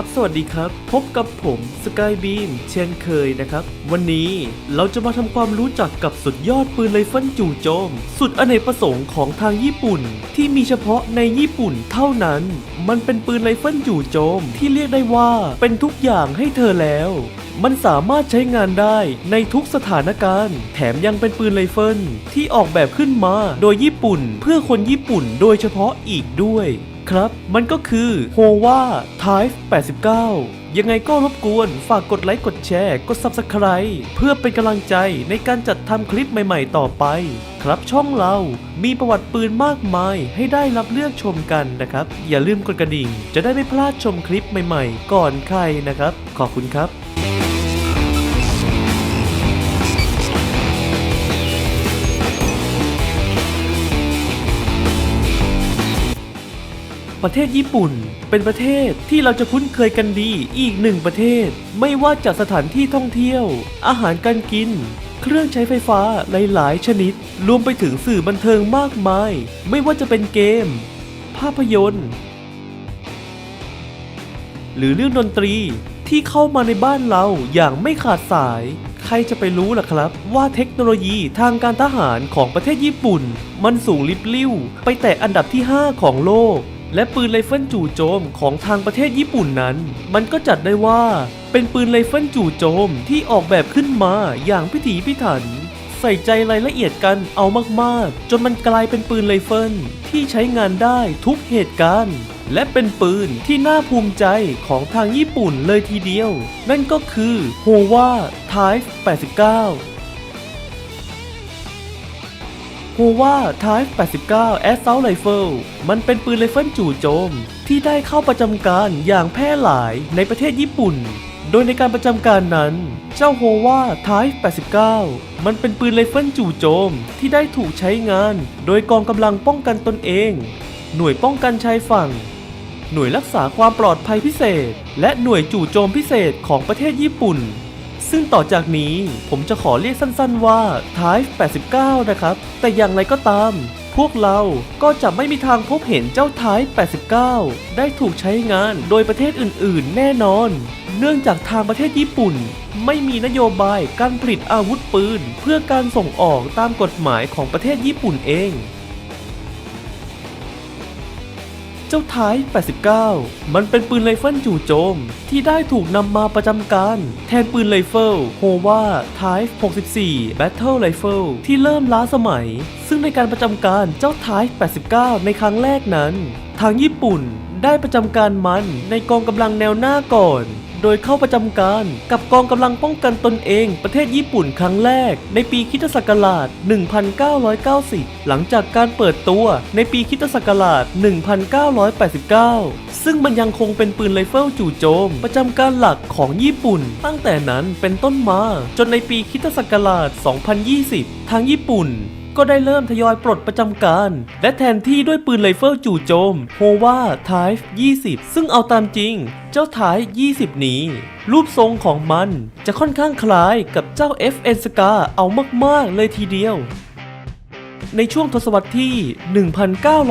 ครับ สวัสดีครับ พบกับผมสกายบีมเช่นเคยนะครับ วันนี้เราจะมาทำความรู้จักกับสุดยอดปืนไรเฟิลจู่โจม สุดอเนกประสงค์ของทางญี่ปุ่น ที่มีเฉพาะในญี่ปุ่นเท่านั้น มันเป็นปืนไรเฟิลจู่โจม ที่เรียกได้ว่าเป็นทุกอย่างให้เธอแล้ว มันสามารถใช้งานได้ในทุกสถานการณ์ แถมยังเป็นปืนไรเฟิลที่ออกแบบขึ้นมา โดยญี่ปุ่น เพื่อคนญี่ปุ่น โดยเฉพาะอีกด้วย ครับ มันก็คือ h o w a Type 89 ยังไงก็รบกวนฝากกดไลค์กดแชร์กด Subscribe เพื่อเป็นกำลังใจในการจัดทำคลิปใหม่ๆต่อไป ครับช่องเรามีประวัติปืนมากมายให้ได้รับเลือกชมกันนะครับ อย่าลืมกดกระดิ่ง จะได้ไม่พลาดชมคลิปใหม่ๆ ก่อนใครนะครับ ขอบคุณครับ ประเทศญี่ปุ่น เป็นประเทศที่เราจะคุ้นเคยกันดีอีกหนึ่งประเทศ ไม่ว่าจากสถานที่ท่องเที่ยว อาหารการกิน เครื่องใช้ไฟฟ้าหลาย ๆ ชนิด รวมไปถึงสื่อบันเทิงมากมาย ไม่ว่าจะเป็นเกม ภาพยนตร์ หรือเรื่องดนตรีที่เข้ามาในบ้านเราอย่างไม่ขาดสาย ใครจะไปรู้ล่ะครับ ว่าเทคโนโลยีทางการทหารของประเทศญี่ปุ่น มันสูงลิบลิ่วไปแต่อันดับที่ 5 ของโลก และปืนไรเฟิลจู่โจมของทางประเทศญี่ปุ่นนั้น มันก็จัดได้ว่าเป็นปืนไรเฟิลจู่โจมที่ออกแบบขึ้นมาอย่างพิถีพิถัน ใส่ใจรายละเอียดกันเอามากๆ จนมันกลายเป็นปืนไรเฟิลที่ใช้งานได้ทุกเหตุการณ์ และเป็นปืนที่น่าภูมิใจของทางญี่ปุ่นเลยทีเดียว นั่นก็คือ h o w a Type 89 h o w a Type 89 Assault Rifle มันเป็นปืนไรเฟิลจู่โจม ที่ได้เข้าประจำการอย่างแพร่หลายในประเทศญี่ปุ่น โดยในการประจำการนั้น เจ้า h o w a Type 89 มันเป็นปืนไรเฟิลจู่โจม ที่ได้ถูกใช้งาน โดยกองกำลังป้องกันตนเอง หน่วยป้องกันชายฝั่ง หน่วยรักษาความปลอดภัยพิเศษ และหน่วยจู่โจมพิเศษของประเทศญี่ปุ่น ซึ่งต่อจากนี้ผมจะขอเรียกสั้นๆว่า Type 89 นะครับ แต่อย่างไรก็ตาม พวกเราก็จะไม่มีทางพบเห็นเจ้า Type 89 ได้ถูกใช้งานโดยประเทศอื่นๆ แน่นอน เนื่องจากทางประเทศญี่ปุ่น ไม่มีนโยบายการผลิตอาวุธปืน เพื่อการส่งออกตามกฎหมายของประเทศญี่ปุ่นเอง เจ้าท้าย 89 มันเป็นปืนไรเฟิลจู่โจม ที่ได้ถูกนำมาประจำการ แทนปืนไรเฟิลโฮว่าท้าย 64 Battle Rifle ที่เริ่มล้าสมัย ซึ่งในการประจำการเจ้าท้าย 89 ในครั้งแรกนั้น ทางญี่ปุ่น ได้ประจำการมันในกองกำลังแนวหน้าก่อน โดยเข้าประจำการกับกองกำลังป้องกันตนเองประเทศญี่ปุ่นครั้งแรก ในปีคิศักราช 1990 หลังจากการเปิดตัวในปีคิศักราช 1989 ซึ่งมันยังคงเป็นปืนไรเฟิลจู่โจม ประจำการหลักของญี่ปุ่น ตั้งแต่นั้นเป็นต้นมา จนในปีคิศักราช 2020 ทางญี่ปุ่น ก็ได้เริ่มทยอยปลดประจำการ และแทนที่ด้วยปืนไรเฟิลจู่โจม h o w a Type 20 ซึ่งเอาตามจริง เจ้า Type 20 นี้ รูปทรงของมันจะค่อนข้างคล้ายกับเจ้า FN Scar เอามาก ๆ เลยทีเดียว ในช่วงทศวรรษที่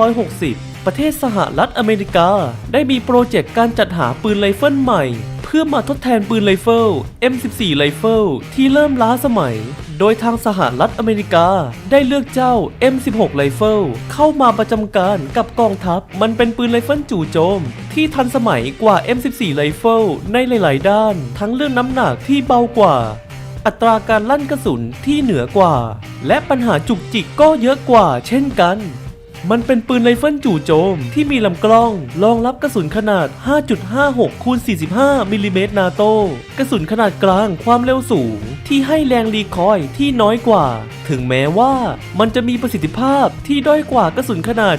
1960 ประเทศสหรัฐอเมริกา ได้มีโปรเจกต์การจัดหาปืนไรเฟิลใหม่ เพื่อมาทดแทนปืนไรเฟิล M14 ไรเฟิลที่เริ่มล้าสมัย โดยทางสหรัฐอเมริกาได้เลือกเจ้า M16 ไรเฟิลเข้ามาประจำการกับกองทัพ มันเป็นปืนไรเฟิลจู่โจม ที่ทันสมัยกว่า M14 ไรเฟิลในหลาย ๆ ด้าน ทั้งเรื่องน้ำหนักที่เบากว่าอัตราการลั่นกระสุนที่เหนือกว่า และปัญหาจุกจิกก็เยอะกว่าเช่นกัน มันเป็นปืนไรเฟิลจู่โจม ที่มีลำกล้องรองรับกระสุนขนาด 5.56คูณ45มิลลิเมตรนาโตกระสุนขนาดกลางความเร็วสูง ที่ให้แรงรีคอยที่น้อยกว่า ถึงแม้ว่ามันจะมีประสิทธิภาพที่ด้อยกว่ากระสุนขนาด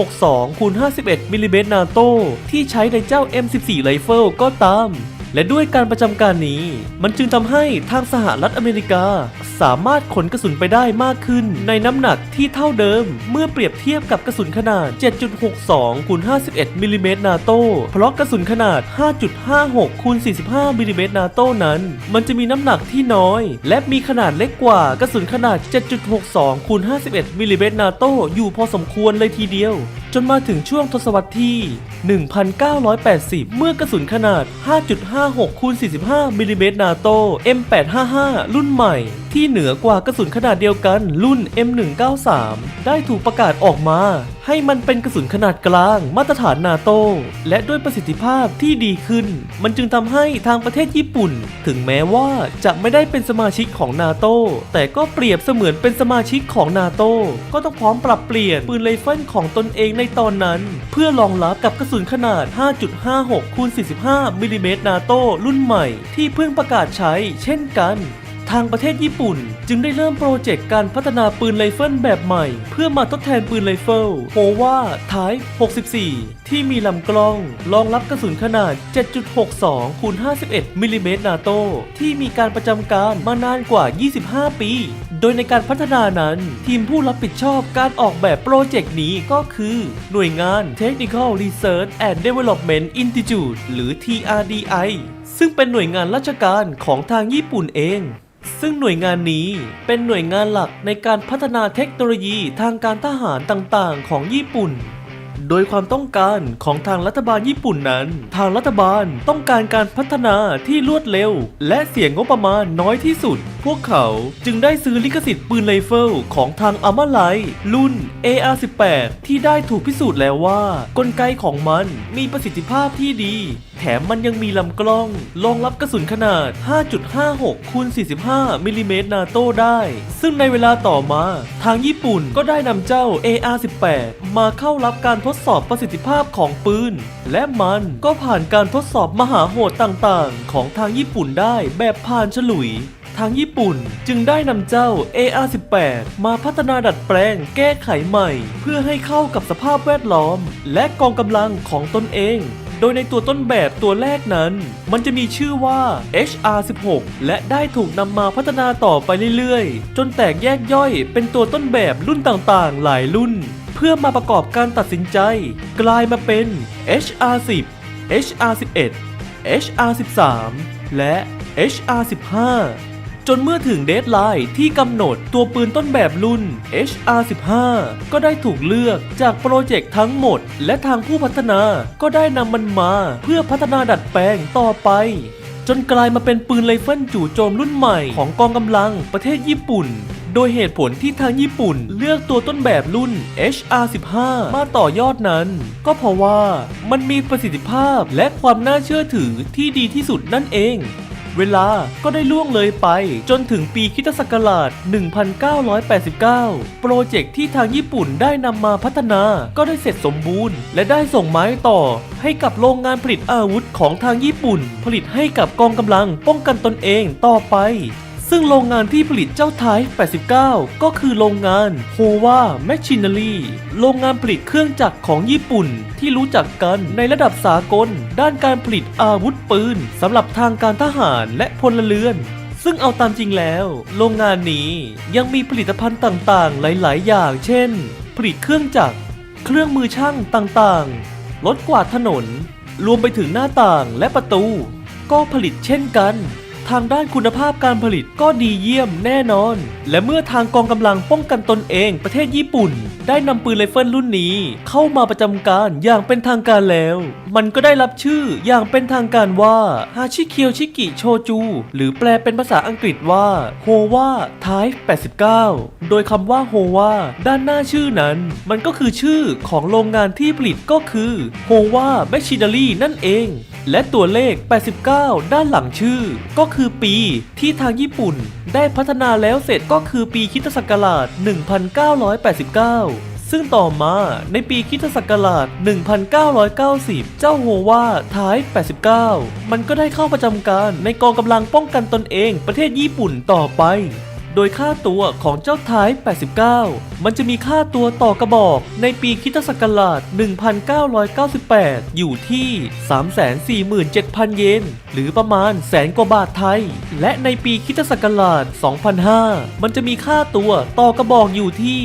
7.62คูณ51มิลลิเมตรนาโตที่ใช้ในเจ้า M14 ไรเฟิลก็ตาม และด้วยการประจำการนี้ มันจึงทำให้ทางสหรัฐอเมริกา สามารถขนกระสุนไปได้มากขึ้น ในน้ำหนักที่เท่าเดิม เมื่อเปรียบเทียบกับกระสุนขนาด 7.62คูณ51มิลลิเมตรนาโต้เพราะกระสุนขนาด 5.56คูณ45มิลลิเมตรนาโต้นั้น มันจะมีน้ำหนักที่น้อย และมีขนาดเล็กกว่ากระสุนขนาด 7.62คูณ51มิลลิเมตรนาโต้อยู่พอสมควรเลยทีเดียว จนมาถึงช่วงทศวรรษที่ 1980 เมื่อกระสุนขนาด 5.56คูณ45มิลลิเมตรนาโต M855 รุ่นใหม่ ที่เหนือกว่ากระสุนขนาดเดียวกันรุ่น M193 ได้ถูกประกาศออกมา ให้มันเป็นกระสุนขนาดกลาง มาตรฐานนาโต และด้วยประสิทธิภาพที่ดีขึ้น มันจึงทำให้ทางประเทศญี่ปุ่น ถึงแม้ว่าจะไม่ได้เป็นสมาชิกของนาโต แต่ก็เปรียบเสมือนเป็นสมาชิกของนาโต ก็ต้องพร้อมปรับเปลี่ยนปืนไรเฟิลของตนเองในตอนนั้น เพื่อรองรับกับกระสุนขนาด 5.56คูณ45มิลลิเมตรนาโตรุ่นใหม่ ที่เพิ่งประกาศใช้เช่นกัน ทางประเทศญี่ปุ่น จึงได้เริ่มโปรเจกต์การพัฒนาปืนไรเฟิลแบบใหม่ เพื่อมาทดแทนปืนไรเฟิลโฮว่าทาย 64 ที่มีลำกล้องรองรับกระสุนขนาด 7.62คูณ51มิลลิเมตรนาโตที่มีการประจำการมานานกว่า 25 ปี โดยในการพัฒนานั้น ทีมผู้รับผิดชอบการออกแบบโปรเจกต์นี้ก็คือ หน่วยงาน Technical Research and Development Institute หรือ TRDI ซึ่งเป็นหน่วยงานราชการของทางญี่ปุ่นเอง ซึ่งหน่วยงานนี้เป็นหน่วยงานหลักในการพัฒนาเทคโนโลยีทางการทหารต่างๆ ของญี่ปุ่น โดยความต้องการของทางรัฐบาลญี่ปุ่นนั้น ทางรัฐบาลต้องการการพัฒนาที่รวดเร็ว และเสียงงบประมาณน้อยที่สุด พวกเขาจึงได้ซื้อลิขสิทธิ์ปืนไรเฟิลของทางอามาไลรุ่น AR-18 ที่ได้ถูกพิสูจน์แล้วว่า กลไกของมันมีประสิทธิภาพที่ดีแถมมันยังมีลำกล้องรองรับกระสุนขนาด 5.56คูณ45มิลลิเมตรนาโต้ได้ ซึ่งในเวลาต่อมา ทางญี่ปุ่นก็ได้นำเจ้า AR-18 มาเข้ารับการทดสอบประสิทธิภาพของปืน และมันก็ผ่านการทดสอบมหาโหดต่างๆ ของทางญี่ปุ่นได้แบบผ่านฉลุยทางญี่ปุ่นจึงได้นำเจ้า AR-18 มาพัฒนาดัดแปลงแก้ไขใหม่ เพื่อให้เข้ากับสภาพแวดล้อม และกองกำลังของตนเอง โดยในตัวต้นแบบตัวแรกนั้น มันจะมีชื่อว่า HR16 และได้ถูกนำมาพัฒนาต่อไปเรื่อยๆ จนแตกแยกย่อยเป็นตัวต้นแบบรุ่นต่างๆ หลายรุ่น เพื่อมาประกอบการตัดสินใจ กลายมาเป็น HR10 HR11 HR13 และ HR15 จนเมื่อถึงเดทไลน์ที่กำหนดตัวปืนต้นแบบรุ่น HR15 ก็ได้ถูกเลือกจากโปรเจกต์ทั้งหมด และทางผู้พัฒนาก็ได้นำมันมาเพื่อพัฒนาดัดแปลงต่อไปจนกลายมาเป็นปืนไรเฟิลจู่โจมรุ่นใหม่ของกองกำลังประเทศญี่ปุ่น โดยเหตุผลที่ทางญี่ปุ่นเลือกตัวต้นแบบรุ่น HR15 มาต่อยอดนั้น ก็เพราะว่ามันมีประสิทธิภาพและความน่าเชื่อถือที่ดีที่สุดนั่นเอง เวลาก็ได้ล่วงเลยไป จนถึงปีคิตศักราช 1989 โปรเจกต์ที่ทางญี่ปุ่นได้นำมาพัฒนาก็ได้เสร็จสมบูรณ์ และได้ส่งไม้ต่อ ให้กับโรงงานผลิตอาวุธของทางญี่ปุ่น ผลิตให้กับกองกำลังป้องกันตนเองต่อไป ซึ่งโรงงานที่ผลิตเจ้าไทย 89 ก็คือโรงงานโฮวาแมชชิน n รีโรงงานผลิตเครื่องจักรของญี่ปุ่นที่รู้จักกันในระดับสากล ด้านการผลิตอาวุธปืนสำหรับทางการทหารและพลเรือนซึ่งเอาตามจริงแล้ว โรงงานนี้ยังมีผลิตภัณฑ์ต่างๆ หลาย ๆ อย่าง เช่น ผลิตเครื่องจักร เครื่องมือช่างต่างๆ รถกวาดถนน รวมไปถึงหน้าต่างและประตู ก็ผลิตเช่นกัน ทางด้านคุณภาพการผลิตก็ดีเยี่ยมแน่นอน และเมื่อทางกองกำลังป้องกันตนเองประเทศญี่ปุ่น ได้นำปืนไรเฟิลรุ่นนี้ เข้ามาประจำการอย่างเป็นทางการแล้ว มันก็ได้รับชื่ออย่างเป็นทางการว่าฮาชิเคียวชิกิโชจู หรือแปลเป็นภาษาอังกฤษว่าโฮวาไทป์89 โดยคำว่าโฮวาด้านหน้าชื่อนั้น มันก็คือชื่อของโรงงานที่ผลิตก็คือโฮวาแมชชินารีนั่นเอง และตัวเลข 89 ด้านหลังชื่อก็คือปีที่ทางญี่ปุ่น ได้พัฒนาแล้วเสร็จก็คือปีคิตศักราช 1989ซึ่งต่อมาในปีคริสตศักราช 1990 เจ้าโฮวาไทาย 89 มันก็ได้เข้าประจำการในกองกำลังป้องกันตนเองประเทศญี่ปุ่นต่อไป โดยค่าตัวของเจ้าไทป์89 มันจะมีค่าตัวต่อกระบอกในปีคิตศักราช 1998 อยู่ที่ 347,000 เยน หรือประมาณแสนกว่าบาทไทย และในปีคิตศักราช 2005 มันจะมีค่าตัวต่อกระบอกอยู่ที่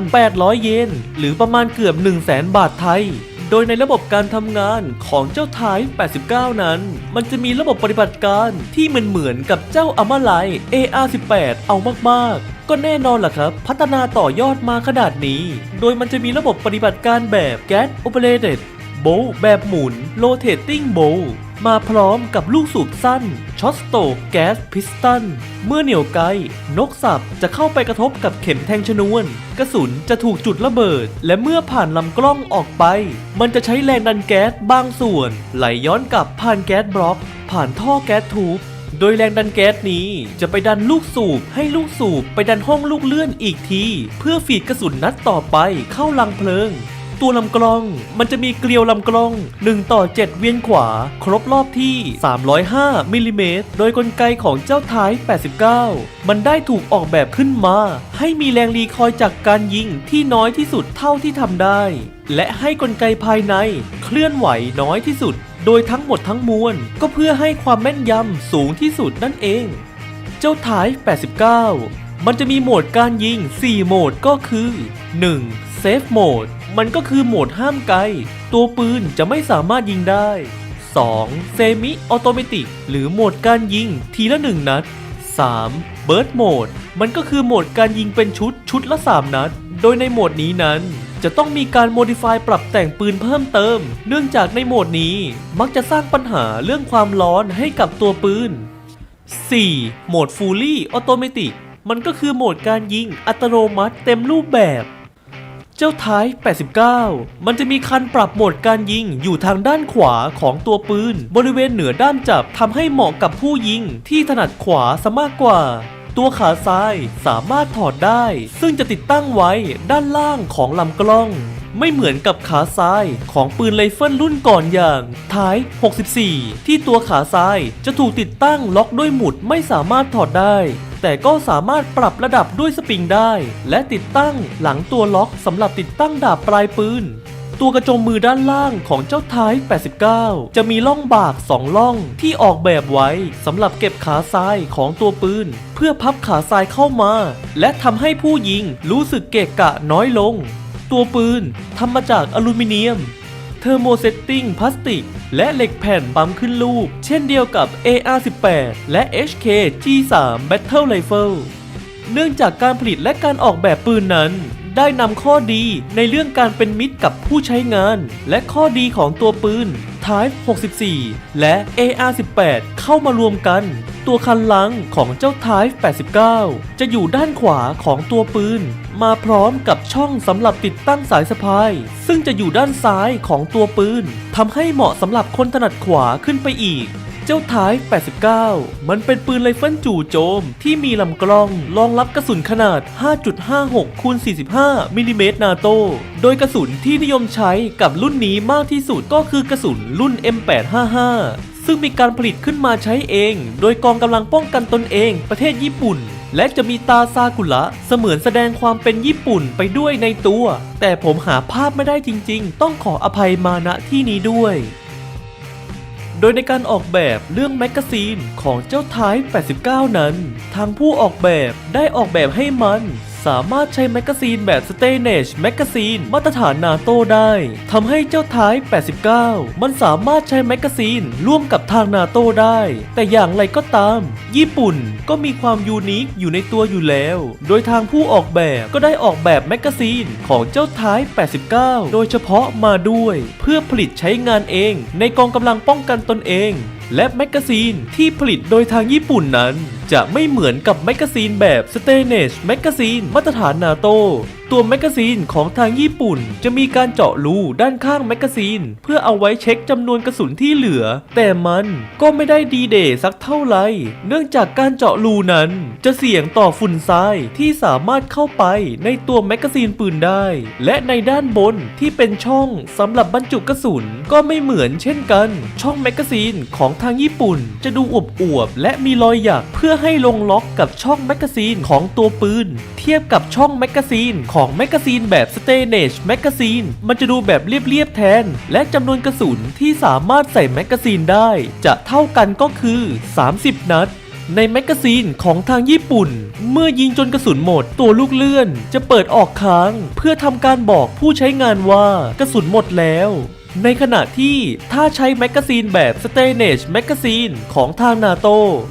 325,800 เยน หรือประมาณเกือบ 100,000บาทไทย โดยในระบบการทำงานของเจ้าไทป์89 นั้น มันจะมีระบบปฏิบัติการที่เหมือนเหมือนๆกับเจ้าอ m มาไล AR18 เอามากๆก็แน่นอนล่ะครับ พัฒนาต่อยอดมาขนาดนี้ โดยมันจะมีระบบปฏิบัติการแบบ Gas Operated Bow แบบหมุน Rotating Bow มาพร้อมกับลูกสูบสั้นช็อตสโตกแก๊สพิสตัน เมื่อเหนี่ยวไกลนกสับจะเข้าไปกระทบกับเข็มแทงชนวน กระสุนจะถูกจุดระเบิด และเมื่อผ่านลำกล้องออกไป มันจะใช้แรงดันแก๊สบางส่วน ไหลย้อนกลับผ่านแก๊สบล็อก ผ่านท่อแก๊สทูบโดยแรงดันแก๊สนี้จะไปดันลูกสูบให้ลูกสูบไปดันห้องลูกเลื่อนอีกที เพื่อฝีดกระสุนนัดต่อไปเข้าลังเพลิง ตัวลำกล้อง มันจะมีเกลียวลำกล้อง 1 ต่อ 7 เวียนขวา ครบรอบที่ 305มิลลิเมตรโดยกลไกของเจ้าท้าย 89 มันได้ถูกออกแบบขึ้นมา ให้มีแรงรีคอยจากการยิงที่น้อยที่สุดเท่าที่ทำได้ และให้กลไกภายในเคลื่อนไหวน้อยที่สุด โดยทั้งหมดทั้งมวล ก็เพื่อให้ความแม่นยำสูงที่สุดนั่นเอง เจ้าท้าย 89มันจะมีโหมดการยิง 4 โหมดก็คือ 1. Safe Mode มันก็คือโหมดห้ามไกล ตัวปืนจะไม่สามารถยิงได้ 2. Semi Automatic หรือโหมดการยิงทีละ 1 นัด 3. Burst Mode มันก็คือโหมดการยิงเป็นชุดชุดละ 3 นัด โดยในโหมดนี้นั้น จะต้องมีการ modify ปรับแต่งปืนเพิ่มเติม เนื่องจากในโหมดนี้มักจะสร้างปัญหาเรื่องความร้อนให้กับตัวปืน 4. โหมด Fully Automatic มันก็คือโหมดการยิงอัตโนมัติเต็มรูปแบบ เจ้าท้าย 89 มันจะมีคันปรับโหมดการยิงอยู่ทางด้านขวาของตัวปืน บริเวณเหนือด้ามจับทำให้เหมาะกับผู้ยิงที่ถนัดขวาซะมากกว่า ตัวขาซ้ายสามารถถอดได้ ซึ่งจะติดตั้งไว้ด้านล่างของลำกล้อง ไม่เหมือนกับขาซ้ายของปืนไรเฟิลรุ่นก่อนอย่างท้าย 64 ที่ตัวขาซ้ายจะถูกติดตั้งล็อกด้วยหมุดไม่สามารถถอดได้แต่ก็สามารถปรับระดับด้วยสปริงได้ และติดตั้งหลังตัวล็อกสำหรับติดตั้งดาบปลายปืน ตัวกระจมมือด้านล่างของเจ้าท้าย 89 จะมีล่องบาก 2 ล่องที่ออกแบบไว้สำหรับเก็บขาซ้ายของตัวปืน เพื่อพับขาซ้ายเข้ามา และทำให้ผู้ยิงรู้สึกเกะกะน้อยลง ตัวปืนทำมาจากอลูมิเนียม เทอร์โมเซตติ้งพลาสติก และเหล็กแผ่นปั๊มขึ้นรูปเช่นเดียวกับ AR-18 และ HK G3 Battle Rifle เนื่องจากการผลิตและการออกแบบปืนนั้น ได้นำข้อดีในเรื่องการเป็นมิตรกับผู้ใช้งาน และข้อดีของตัวปืน Type 64 และ AR-18 เข้ามารวมกัน ตัวคันหลังของเจ้า Type 89 จะอยู่ด้านขวาของตัวปืน มาพร้อมกับช่องสำหรับติดตั้งสายสะพาย ซึ่งจะอยู่ด้านซ้ายของตัวปืนทำให้เหมาะสำหรับคนถนัดขวาขึ้นไปอีก เจ้าท้าย 89 มันเป็นปืนไรเฟิลจู่โจม ที่มีลำกล้องรองรับกระสุนขนาด 5.56คูณ45มิลลิเมตรนาโต โดยกระสุนที่นิยมใช้กับรุ่นนี้มากที่สุดก็คือกระสุนรุ่น M855 ซึ่งมีการผลิตขึ้นมาใช้เอง โดยกองกำลังป้องกันตนเอง ประเทศญี่ปุ่น และจะมีตาซากุระเสมือนแสดงความเป็นญี่ปุ่นไปด้วยในตัว แต่ผมหาภาพไม่ได้จริง ๆ ต้องขออภัยมาณที่นี้ด้วย โดยในการออกแบบเรื่องแมกกาซีนของเจ้าท้าย 89 นั้น ทางผู้ออกแบบได้ออกแบบให้มัน สามารถใช้แมกกาซีนแบบ Stainless แมกกาซีนมาตรฐานนาโตได้ทำให้เจ้าท้าย 89 มันสามารถใช้แมกกาซีนร่วมกับทางนาโตได้ แต่อย่างไรก็ตาม ญี่ปุ่นก็มีความยูนิคอยู่ในตัวอยู่แล้ว โดยทางผู้ออกแบบก็ได้ออกแบบแมกกาซีนของเจ้าท้าย 89 โดยเฉพาะมาด้วย เพื่อผลิตใช้งานเอง ในกองกำลังป้องกันตนเอง และแมกกาซีนที่ผลิตโดยทางญี่ปุ่นนั้น จะไม่เหมือนกับแมกกาซีนแบบสเตเนชแมกกาซีนมาตรฐานนาโต ตัวแมกกาซีนของทางญี่ปุ่น จะมีการเจาะรูด้านข้างแมกกาซีน เพื่อเอาไว้เช็คจำนวนกระสุนที่เหลือ แต่มันก็ไม่ได้ดีเดย์สักเท่าไหร่ เนื่องจากการเจาะรูนั้น จะเสี่ยงต่อฝุ่นทรายที่สามารถเข้าไปในตัวแมกกาซีนปืนได้ และในด้านบนที่เป็นช่องสำหรับบรรจุกระสุนก็ไม่เหมือนเช่นกัน ช่องแมกกาซีนของทางญี่ปุ่น จะดูอวบอวบๆและมีรอยหยักเพื่อให้ลงล็อกกับช่องแมกกาซีนของตัวปืน เทียบกับช่องแมกกาซีนของของแมกกาซีนแบบ Stainless แมกกาซีนมันจะดูแบบเรียบๆแทน และจำนวนกระสุนที่สามารถใส่แมกกาซีนได้ จะเท่ากันก็คือ 30 นัดในแมกกาซีนของทางญี่ปุ่น เมื่อยิงจนกระสุนหมด ตัวลูกเลื่อน จะเปิดออกค้าง เพื่อทำการบอกผู้ใช้งานว่ากระสุนหมดแล้ว ในขณะที่ถ้าใช้แมกกาซีนแบบ s t a n a g e แมกกาซีนของทางนาโต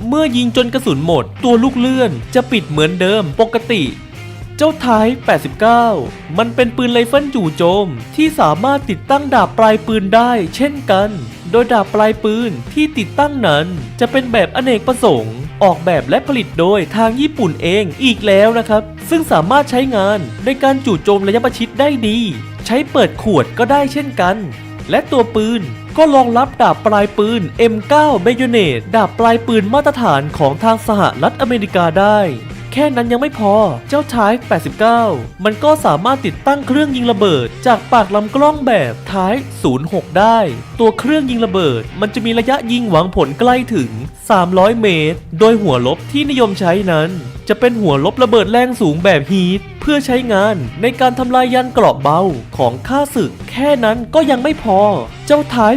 เมื่อยิงจนกระสุนหมด ตัวลูกเลื่อนจะปิดเหมือนเดิมปกติ เจ้าท้าย 89 มันเป็นปืนไรเฟิลจู่โจม ที่สามารถติดตั้งดาบปลายปืนได้เช่นกัน โดยดาบปลายปืนที่ติดตั้งนั้น จะเป็นแบบอเนกประสงค์ ออกแบบและผลิตโดยทางญี่ปุ่นเองอีกแล้วนะครับ ซึ่งสามารถใช้งานในการจู่โจมระยะประชิดได้ดี ใช้เปิดขวดก็ได้เช่นกัน และตัวปืนก็รองรับดาบปลายปืน M9 b a y o n e t ดาบปลายปืนมาตรฐานของทางสหรัฐอเมริกาได้ ค่นั้นยังไม่พอ เจ้า Type 89 มันก็สามารถติดตั้งเครื่องยิงระเบิด จากปากลำกล้องแบบ Type 06 ได้ ตัวเครื่องยิงระเบิด มันจะมีระยะยิงหวังผลใกล้ถึง 300 เมตร โดยหัวลบที่นิยมใช้นั้น จะเป็นหัวลบระเบิดแรงสูงแบบฮีทเพื่อใช้งานในการทำลายยันเกราะเบาของข้าศึก แค่นั้นก็ยังไม่พอ เจ้าท้าย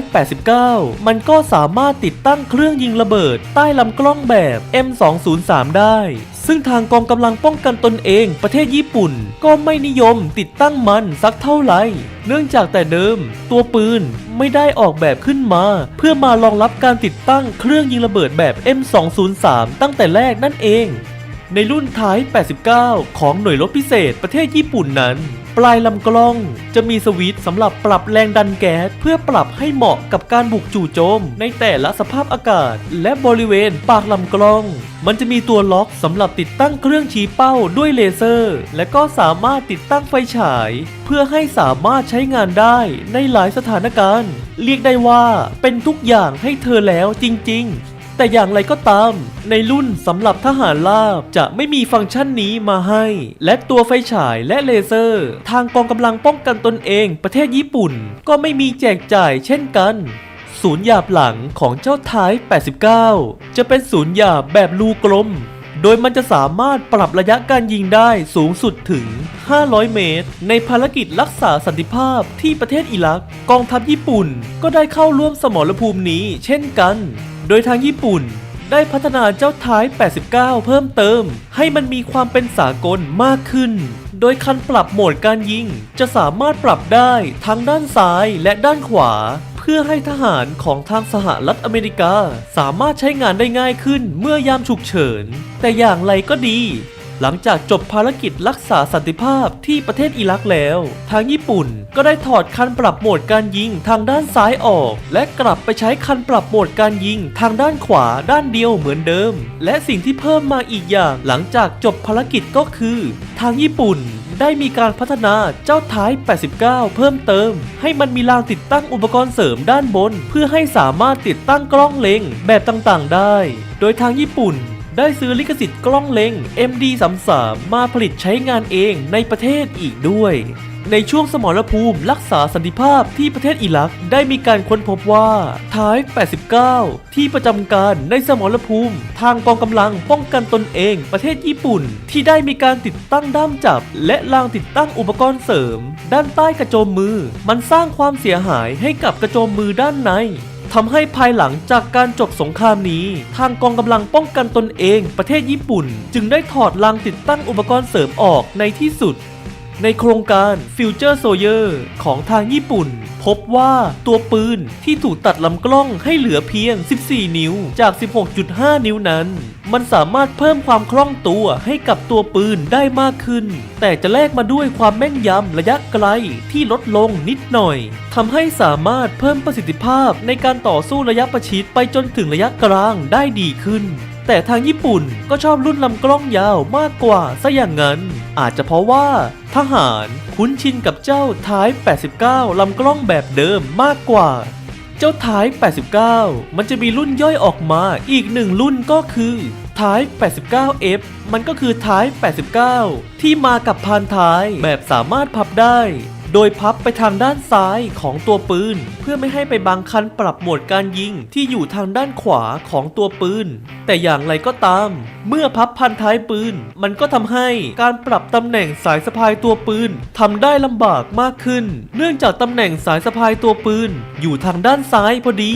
89 มันก็สามารถติดตั้งเครื่องยิงระเบิด ใต้ลำกล้องแบบ M203 ได้ ซึ่งทางกองกำลังป้องกันตนเองประเทศญี่ปุ่น ก็ไม่นิยมติดตั้งมันสักเท่าไหร่ เนื่องจากแต่เดิม ตัวปืนไม่ได้ออกแบบขึ้นมา เพื่อมารองรับการติดตั้งเครื่องยิงระเบิดแบบ M203 ตั้งแต่แรกนั่นเอง ในรุ่นท้าย 89 ของหน่วยรบพิเศษประเทศญี่ปุ่นนั้น ปลายลำกล้อง จะมีสวิตช์สำหรับปรับแรงดันแก๊สเพื่อปรับให้เหมาะกับการบุกจู่โจม ในแต่ละสภาพอากาศ และบริเวณปากลำกล้อง มันจะมีตัวล็อกสำหรับติดตั้งเครื่องชี้เป้าด้วยเลเซอร์ และก็สามารถติดตั้งไฟฉาย เพื่อให้สามารถใช้งานได้ในหลายสถานการณ์ เรียกได้ว่าเป็นทุกอย่างให้เธอแล้วจริง ๆ แต่อย่างไรก็ตาม ในรุ่นสำหรับทหารราบจะไม่มีฟังก์ชันนี้มาให้ และตัวไฟฉายและเลเซอร์ ทางกองกำลังป้องกันตนเองประเทศญี่ปุ่น ก็ไม่มีแจกจ่ายเช่นกันศูนย์หยาบหลังของเจ้าท้าย 89 จะเป็นศูนย์หยาบแบบรูกลม โดยมันจะสามารถปรับระยะการยิงได้สูงสุดถึง 500 เมตร ในภารกิจรักษาสันติภาพที่ประเทศอิรัก กองทัพญี่ปุ่นก็ได้เข้าร่วมสมรภูมินี้เช่นกัน โดยทางญี่ปุ่นได้พัฒนาเจ้าท้าย 89 เพิ่มเติม ให้มันมีความเป็นสากลมากขึ้น โดยคันปรับโหมดการยิง จะสามารถปรับได้ทั้งด้านซ้ายและด้านขวา เพื่อให้ทหารของทางสหรัฐอเมริกา สามารถใช้งานได้ง่ายขึ้นเมื่อยามฉุกเฉิน แต่อย่างไรก็ดี หลังจากจบภารกิจรักษาสันติภาพที่ประเทศอิรักแล้ว ทางญี่ปุ่นก็ได้ถอดคันปรับโหมดการยิงทางด้านซ้ายออก และกลับไปใช้คันปรับโหมดการยิงทางด้านขวาด้านเดียวเหมือนเดิม และสิ่งที่เพิ่มมาอีกอย่างหลังจากจบภารกิจก็คือ ทางญี่ปุ่นได้มีการพัฒนาเจ้าท้าย 89 เพิ่มเติม ให้มันมีรางติดตั้งอุปกรณ์เสริมด้านบน เพื่อให้สามารถติดตั้งกล้องเล็งแบบต่างๆได้ โดยทางญี่ปุ่น ได้ซื้อลิขสิทธิ์กล้องเล็ง MD33 มาผลิตใช้งานเองในประเทศอีกด้วย ในช่วงสมรภูมิรักษาสันติภาพที่ประเทศอิรักได้มีการค้นพบว่าท้าย 89 ที่ประจำการในสมรภูมิ ทางกองกำลังป้องกันตนเองประเทศญี่ปุ่น ที่ได้มีการติดตั้งด้ามจับ และรางติดตั้งอุปกรณ์เสริม ด้านใต้กระโจมมือ มันสร้างความเสียหายให้กับกระโจมมือด้านใน ทำให้ภายหลังจากการจบสงครามนี้ ทางกองกำลังป้องกันตนเอง ประเทศญี่ปุ่น จึงได้ถอดลังติดตั้งอุปกรณ์เสริมออกในที่สุด ในโครงการ Future Soldier ของทางญี่ปุ่น พบว่าตัวปืนที่ถูกตัดลำกล้องให้เหลือเพียง 14 นิ้วจาก 16.5 นิ้วนั้น มันสามารถเพิ่มความคล่องตัวให้กับตัวปืนได้มากขึ้น แต่จะแลกมาด้วยความแม่นยำระยะไกลที่ลดลงนิดหน่อยทำให้สามารถเพิ่มประสิทธิภาพในการต่อสู้ระยะประชิดไปจนถึงระยะกลางได้ดีขึ้น แต่ทางญี่ปุ่นก็ชอบรุ่นลำกล้องยาวมากกว่าซะอย่างนั้น อาจจะเพราะว่า ทหารคุ้นชินกับเจ้าท้าย 89 ลำกล้องแบบเดิมมากกว่า เจ้าท้าย 89 มันจะมีรุ่นย่อยออกมาอีกหนึ่งรุ่นก็คือท้าย 89F มันก็คือท้าย 89 ที่มากับพานท้ายแบบสามารถพับได้ โดยพับไปทางด้านซ้ายของตัวปืน เพื่อไม่ให้ไปบังคันปรับโหมดการยิงที่อยู่ทางด้านขวาของตัวปืน แต่อย่างไรก็ตาม เมื่อพับพันท้ายปืน มันก็ทำให้การปรับตำแหน่งสายสะพายตัวปืนทำได้ลำบากมากขึ้น เนื่องจากตำแหน่งสายสะพายตัวปืน อยู่ทางด้านซ้ายพอดี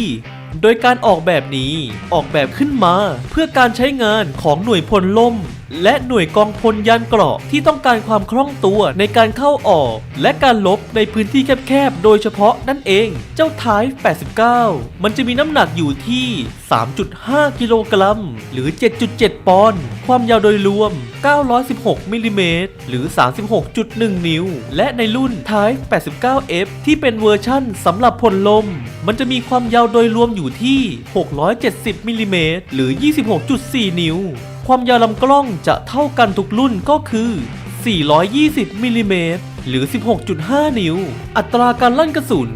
โดยการออกแบบนี้ออกแบบขึ้นมา เพื่อการใช้งานของหน่วยพลล่ม และหน่วยกองพลยานเกราะที่ต้องการความคล่องตัวในการเข้าออก และการลบในพื้นที่แคบๆ โดยเฉพาะนั่นเอง เจ้าท้าย 89 มันจะมีน้ำหนักอยู่ที่3.5 กิโลกรัม หรือ 7.7 ปอนด์ ความยาวโดยรวม 916 มิลลิเมตร หรือ 36.1 นิ้ว และในรุ่นท้าย 89F ที่เป็นเวอร์ชั่นสำหรับพลลม มันจะมีความยาวโดยรวมอยู่ที่ 670 มิลลิเมตร หรือ 26.4 นิ้ว ความยาวลำกล้องจะเท่ากันทุกรุ่นก็คือ 420 มิลลิเมตร หรือ 16.5 นิ้ว อัตราการลั่นกระสุน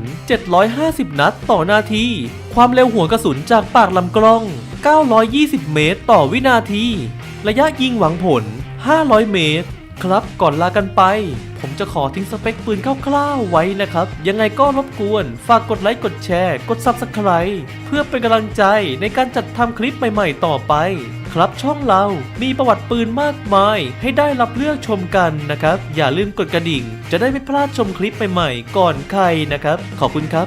750 นัดต่อนาที ความเร็วหัวกระสุนจากปากลำกล้อง 920 เมตรต่อวินาที ระยะยิงหวังผล 500 เมตร ครับก่อนลากันไป ผมจะขอทิ้งสเปคปืนคร่าวๆไว้นะครับ ยังไงก็รบกวน ฝากกดไลค์กดแชร์ กด Subscribe เพื่อเป็นกำลังใจในการจัดทำคลิปใหม่ๆ ต่อไป ครับช่องเรามีประวัติปืนมากมาย ให้ได้รับเลือกชมกันนะครับ อย่าลืมกดกระดิ่ง จะได้ไม่พลาดชมคลิปใหม่ๆก่อนใครนะครับ ขอบคุณครับ